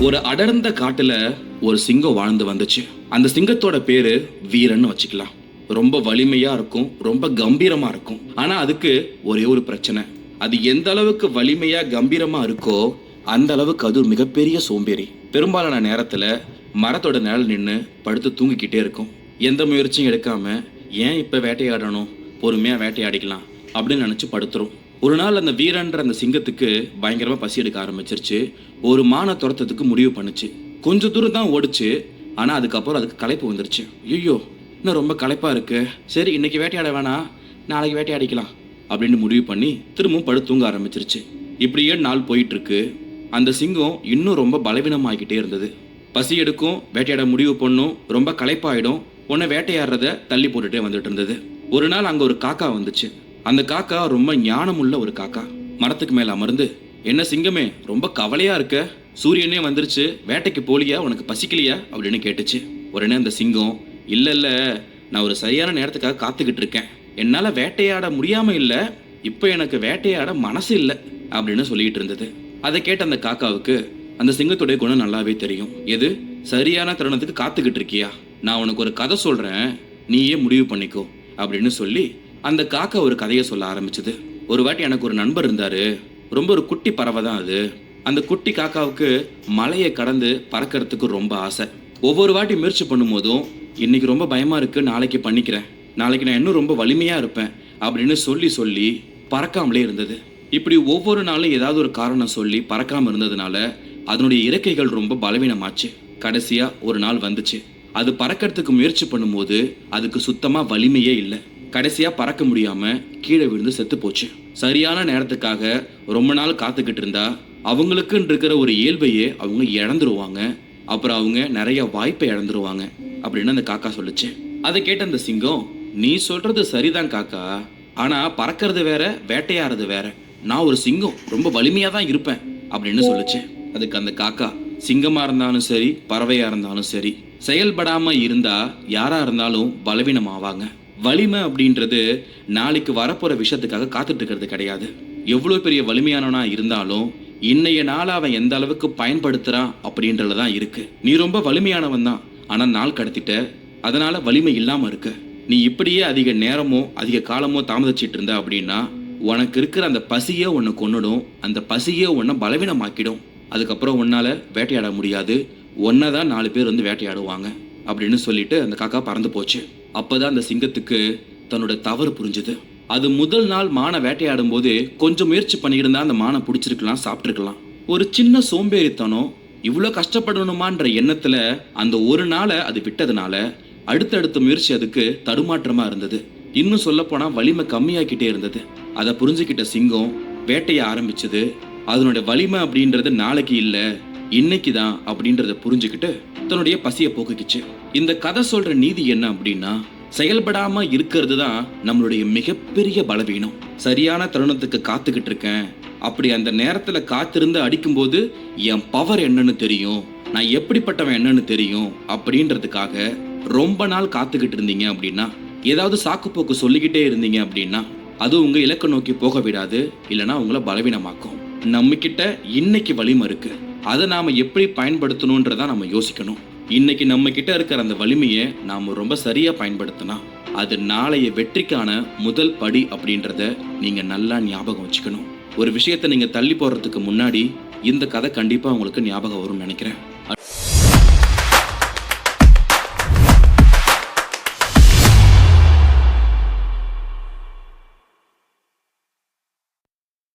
ஒரு அடர்ந்த காட்டுல ஒரு சிங்கம் வாழ்ந்து வந்துச்சு. அந்த சிங்கத்தோட பேரு வீரன்னு வச்சுக்கலாம். ரொம்ப வலிமையா இருக்கும் ரொம்ப கம்பீரமா இருக்கும். ஆனா அதுக்கு ஒரே ஒரு பிரச்சனை. அது எந்த அளவுக்கு வலிமையா கம்பீரமா இருக்கோ அந்த அளவுக்கு அது ஒரு மிகப்பெரிய சோம்பேறி. பெரும்பாலான நேரத்துல மரத்தோட நிழல் நின்று படுத்து தூங்கிக்கிட்டே இருக்கும். எந்த முயற்சியும் எடுக்காம ஏன் இப்ப வேட்டையாடணும்? பொறுமையா வேட்டையாடிக்கலாம். அப்படின்னு நினைச்சு படுத்துரும். ஒரு நாள் அந்த வீரன்ற அந்த சிங்கத்துக்கு பயங்கரமா பசி எடுக்க ஆரம்பிச்சிருச்சு. ஒரு மானை துரத்தத்துக்கு முடிவு பண்ணுச்சு. கொஞ்ச தூரம் தான் ஓடுச்சு. ஆனா அதுக்கப்புறம் அதுக்கு களைப்பு வந்துருச்சு. ஐயோ இன்னும் ரொம்ப களைப்பா இருக்கு. சரி இன்னைக்கு வேட்டையாட வேணாம். நாளைக்கு வேட்டையாடிக்கலாம். அப்படின்னு முடிவு பண்ணி திரும்பவும் படுத்து தூங்க ஆரம்பிச்சிருச்சு. இப்படியே நாள் போயிட்டு இருக்கு அந்த சிங்கம் இன்னும் ரொம்ப பலவீனமாகிக்கிட்டே இருந்தது. பசி எடுக்கும் வேட்டையாட முடிவு பண்ணும் ரொம்ப களைப்பாயிடும். உன்னை வேட்டையாடுறத தள்ளி போட்டுட்டே வந்துட்டு இருந்தது. ஒரு நாள் அங்க ஒரு காக்கா வந்துச்சு. அந்த காக்கா ரொம்ப ஞானமுள்ள ஒரு காக்கா. மரத்துக்கு மேல அமர்ந்து என்ன சிங்கமே ரொம்ப கவலையா இருக்க? சூரியனே வந்துருச்சு வேட்டைக்கு போலியா? உனக்கு பசிக்கலையா? அப்படின்னு கேட்டுச்சு. உடனே அந்த சிங்கம் இல்ல இல்ல நான் ஒரு சரியான நேரத்துக்காக காத்துக்கிட்டு இருக்கேன். என்னால வேட்டையாட முடியாம இல்ல இப்போ எனக்கு வேட்டையாட மனசு இல்லை அப்படின்னு சொல்லிட்டு இருந்தது. அதை கேட்ட அந்த காக்காவுக்கு அந்த சிங்கத்துடைய குணம் நல்லாவே தெரியும். எது? சரியான தருணத்துக்கு காத்துக்கிட்டு இருக்கியா? நான் உனக்கு ஒரு கதை சொல்றேன். நீயே முடிவு பண்ணிக்கோ அப்படின்னு சொல்லி அந்த காக்கா ஒரு கதையை சொல்ல ஆரம்பிச்சது. ஒரு வாட்டி எனக்கு ஒரு நண்பர் இருந்தாரு. ரொம்ப ஒரு குட்டி பறவை தான் அது. அந்த குட்டி காக்காவுக்கு மலையை கடந்து பறக்கிறதுக்கு ரொம்ப ஆசை. ஒவ்வொரு வாட்டி முயற்சி பண்ணும்போதும் இன்னைக்கு ரொம்ப பயமா இருக்கு நாளைக்கு பண்ணிக்கிறேன். நாளைக்கு நான் இன்னும் ரொம்ப வலிமையா இருப்பேன் அப்படின்னு சொல்லி சொல்லி பறக்காமலே இருந்தது. இப்படி ஒவ்வொரு நாளும் ஏதாவது ஒரு காரணம் சொல்லி பறக்காம இருந்ததுனால அதனுடைய இறக்கைகள் ரொம்ப பலவீனமாச்சு. கடைசியா ஒரு நாள் வந்துச்சு. அது பறக்கிறதுக்கு முயற்சி பண்ணும்போது அதுக்கு சுத்தமா வலிமையே இல்லை. கடைசியாக பறக்க முடியாமல் கீழே விழுந்து செத்து போச்சு. சரியான நேரத்துக்காக ரொம்ப நாள் காத்துக்கிட்டு இருந்தா அவங்களுக்குன்னு இருக்கிற ஒரு இயல்பையே அவங்க இழந்துருவாங்க. அப்புறம் அவங்க நிறைய வாய்ப்பை இழந்துருவாங்க அப்படின்னு அந்த காக்கா சொல்லுச்சு. அதை கேட்ட அந்த சிங்கம் நீ சொல்றது சரிதான் காக்கா. ஆனா பறக்கிறது வேற வேட்டையாடுறது வேற. நான் ஒரு சிங்கம் ரொம்ப வலிமையா தான் இருப்பேன் அப்படின்னு சொல்லுச்சு. அதுக்கு அந்த காக்கா சிங்கமா இருந்தாலும் சரி பறவையா இருந்தாலும் சரி செயல்படாம இருந்தா யாரா இருந்தாலும் பலவீனம் ஆவாங்க வலிமை அப்படின்றது நாளைக்கு வரப்போற விஷயத்துக்காக காத்துட்டு இருக்கிறது கிடையாது. எவ்வளோ பெரிய வலிமையானவனா இருந்தாலும் இன்னைய நாள் அவன் எந்த அளவுக்கு பயன்படுத்துறான் அப்படின்றதுல தான் இருக்கு. நீ ரொம்ப வலிமையானவன் தான். ஆனால் நாள் கடத்திட்ட. அதனால வலிமை இல்லாம இருக்க. நீ இப்படியே அதிக நேரமோ அதிக காலமோ தாமதிச்சிட்டு இருந்த அப்படின்னா உனக்கு இருக்கிற அந்த பசியே உன்னை கொன்னுடும். அந்த பசியே உன்னை பலவீனமாக்கிடும். அதுக்கப்புறம் உன்னால வேட்டையாட முடியாது. உன்னை தான் நாலு பேர் வந்து வேட்டையாடுவாங்க அப்படின்னு சொல்லிட்டு அந்த காக்கா பறந்து போச்சு. அப்பதான் அந்த சிங்கத்துக்கு தன்னோட தவறு புரிஞ்சுது. அது முதல் நாள் மானை வேட்டையாடும் போது கொஞ்சம் முயற்சி பண்ணியிருந்தா அந்த மானை பிடிச்சிருக்கலாம் சாப்பிட்ருக்கலாம் ஒரு சின்ன சோம்பேறித்தனம் இவ்வளோ கஷ்டப்படணுமான்ற எண்ணத்துல அந்த ஒரு நாளை அது விட்டதுனால அடுத்தடுத்த முயற்சி அதுக்கு தடுமாற்றமா இருந்தது. இன்னும் சொல்ல போனா வலிமை கம்மியாக்கிட்டே இருந்தது. அதை புரிஞ்சுக்கிட்ட சிங்கம் வேட்டையை ஆரம்பிச்சது. அதனுடைய வலிமை அப்படின்றது நாளைக்கு இல்லை இன்னைக்கு தான் அப்படின்றத புரிஞ்சுக்கிட்டு தன்னுடைய பசியை போக்குக்கிச்சு. இந்த கதை சொல்ற நீதி என்ன அப்படின்னா செயல்படாம இருக்கிறது தான் நம்மளுடைய மிகப்பெரிய பலவீனம். சரியான தருணத்துக்கு காத்துக்கிட்டு இருக்கேன். அப்படி அந்த நேரத்துல காத்திருந்து அடிக்கும்போது என் பவர் என்னன்னு தெரியும். நான் எப்படிப்பட்டவன் என்னன்னு தெரியும். அப்படின்றதுக்காக ரொம்ப நாள் காத்துக்கிட்டு இருந்தீங்க அப்படின்னா ஏதாவது சாக்குப்போக்கு சொல்லிக்கிட்டே இருந்தீங்க அப்படின்னா அது உங்க இலக்கை நோக்கி போக விடாது. இல்லைன்னா உங்களை பலவீனமாக்கும். நம்ம கிட்ட இன்னைக்கு வலிமை இருக்கு. அதை நாம் எப்படி பயன்படுத்தணுன்றதான் நம்ம யோசிக்கணும். இன்னைக்கு நம்ம கிட்ட இருக்கிற அந்த வலிமையை நாம் ரொம்ப சரியாக பயன்படுத்தினா அது நாளைய வெற்றிக்கான முதல் படி அப்படின்றத நீங்கள் நல்லா ஞாபகம் வச்சுக்கணும். ஒரு விஷயத்தை நீங்கள் தள்ளி போடுறதுக்கு முன்னாடி இந்த கதை கண்டிப்பாக உங்களுக்கு ஞாபகம் வரும்னு நினைக்கிறேன்.